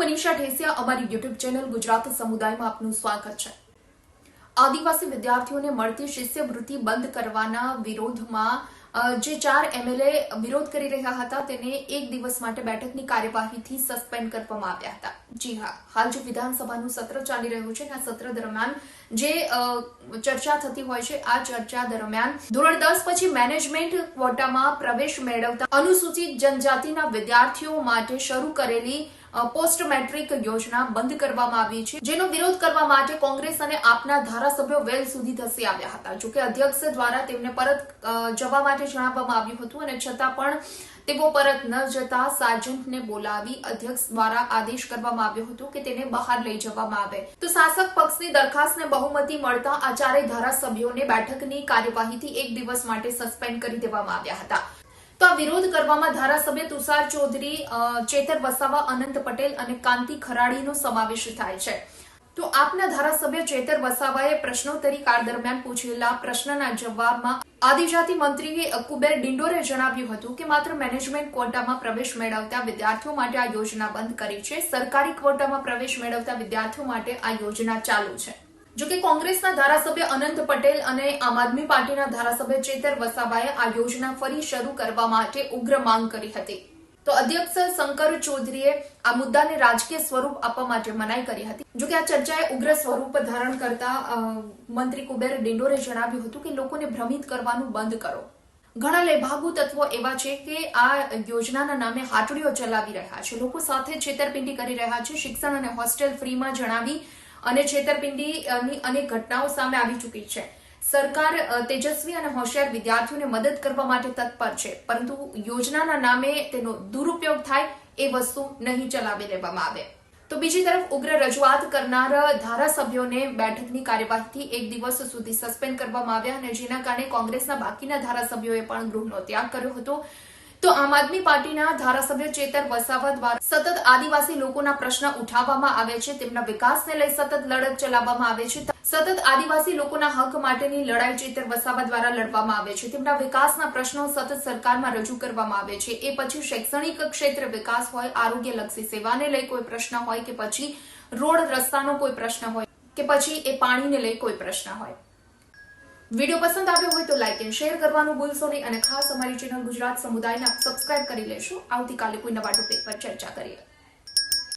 મનીષા ઢેસિયા, અમારી YouTube channel Gujarat સમુદાયમાં આપનું સ્વાગત છે. આદિવાસી વિદ્યાર્થીઓને મળતી શિષ્યવૃત્તિ બંધ કરવાના વિરોધમાં જે ચાર એમએલએ વિરોધ કરી રહ્યા હતા, તેને એક દિવસ માટે બેઠકની કાર્યવાહીથી સસ્પેન્ડ કરવામાં આવ્યા હતા. જી હા, હાલ જે વિધાનસભાનું સત્ર ચાલી રહ્યું છે આ સત્ર દરમિયાન જે ચર્ચા થતી હોય છે, આ ચર્ચા દરમિયાન ધોરણ દસ પછી મેનેજમેન્ટ ક્વોટામાં પ્રવેશ મેળવતા અનુસૂચિત જનજાતિના વિદ્યાર્થીઓ માટે શરૂ કરેલી પોસ્ટ મેટ્રિક યોજના બંધ કરવામાં આવી છે, જેનો વિરોધ કરવા માટે કોંગ્રેસ અને આપના ધારાસભ્યો વેલ સુધી ધસી આવ્યા હતા. જોકે અધ્યક્ષ દ્વારા તેમને પરત જવા માટે જણાવવામાં આવ્યું હતું અને છતાં પણ તેઓ પરત ન જતા સાર્જન્ટને બોલાવી અધ્યક્ષ દ્વારા આદેશ કરવામાં આવ્યો હતો કે તેને બહાર લઈ જવામાં આવે. તો શાસક પક્ષની દરખાસ્તને બહુમતી મળતા આ ચારેય ધારાસભ્યોને બેઠકની કાર્યવાહીથી એક દિવસ માટે સસ્પેન્ડ કરી દેવામાં આવ્યા હતા. તો આ વિરોધ કરવામાં ધારાસભ્ય તુષાર ચૌધરી ચેતર વસાવા, અનંત પટેલ અને કાંતિ ખરાડીનો સમાવેશ થાય છે. તો આપના ધારાસભ્ય ચેતર વસાવાએ પ્રશ્નોત્તરી કાળ દરમિયાન પૂછેલા પ્રશ્નના જવાબમાં આદિજાતિ મંત્રી કુબેર ડિંડોરે જણાવ્યું હતું કે માત્ર મેનેજમેન્ટ ક્વોટામાં પ્રવેશ મેળવતા વિદ્યાર્થીઓ માટે આ યોજના બંધ કરી છે. સરકારી ક્વોટામાં પ્રવેશ મેળવતા વિદ્યાર્થીઓ માટે આ યોજના ચાલુ છે. જો કે કોંગ્રેસના ધારાસભ્ય અનંત પટેલ અને આમ આદમી પાર્ટીના ધારાસભ્ય ચેતર વસાવાએ આ યોજના ફરી શરૂ કરવા માટે ઉગ્ર માંગ કરી હતી. તો અધ્યક્ષ શંકર ચૌધરીએ આ મુદ્દાને રાજકીય સ્વરૂપ આપવા માટે મનાઈ કરી હતી. જોકે આ ચર્ચાએ ઉગ્ર સ્વરૂપ ધારણ કરતા મંત્રી કુબેર ડિંડોરે જણાવ્યું હતું કે લોકોને ભ્રમિત કરવાનું બંધ કરો. ઘણા લેભાગુ તત્વો એવા છે કે આ યોજનાના નામે હાટડીઓ ચલાવી રહ્યા છે. લોકો સાથે છેતરપિંડી કરી રહ્યા છે. શિક્ષણ અને હોસ્ટેલ ફ્રીમાં જણાવી અને છેતરપિંડીની અનેક ઘટનાઓ સામે આવી ચૂકી છે. સરકાર તેજસ્વી અને હોશિયાર વિદ્યાર્થીઓને મદદ કરવા માટે તત્પર છે. પરંતુ યોજનાના નામે તેનો દુરુપયોગ થાય એ વસ્તુ નહીં ચલાવી લેવામાં આવે. તો બીજી તરફ ઉગ્ર રજૂઆત કરનાર ધારાસભ્યોને બેઠકની કાર્યવાહીથી એક દિવસ સુધી સસ્પેન્ડ કરવામાં આવ્યા અને જેના કારણે કોંગ્રેસના બાકીના ધારાસભ્યોએ પણ ગૃહનો ત્યાગ કર્યો હતો. તો આમ આદમી પાર્ટીના ધારાસભ્ય ચેતર વસાવા દ્વારા સતત આદિવાસી લોકોના પ્રશ્ન ઉઠાવવામાં આવે છે. તેમના વિકાસને લઈ સતત લડત ચલાવવામાં આવે છે. સતત આદિવાસી લોકોના હક માટેની લડાઈ ચેતર વસાવા દ્વારા લડવામાં આવે છે. તેમના વિકાસના પ્રશ્નો સતત સરકારમાં રજૂ કરવામાં આવે છે. એ પછી શૈક્ષણિક ક્ષેત્ર વિકાસ હોય, આરોગ્યલક્ષી સેવાને લઈ કોઈ પ્રશ્ન હોય કે પછી રોડ રસ્તાનો કોઈ પ્રશ્ન હોય કે પછી એ પાણીને લઈ કોઈ પ્રશ્ન હોય. વીડિયો પસંદ આવ્યો હોય તો લાઇક એન્ડ શેર કરવાનું ભૂલશો નહીં અને ખાસ અમારી ચેનલ ગુજરાત સમુદાયને સબસ્ક્રાઇબ કરી લેશો. આવતીકાલે કોઈ નવા ટોપિક પર ચર્ચા કરીએ.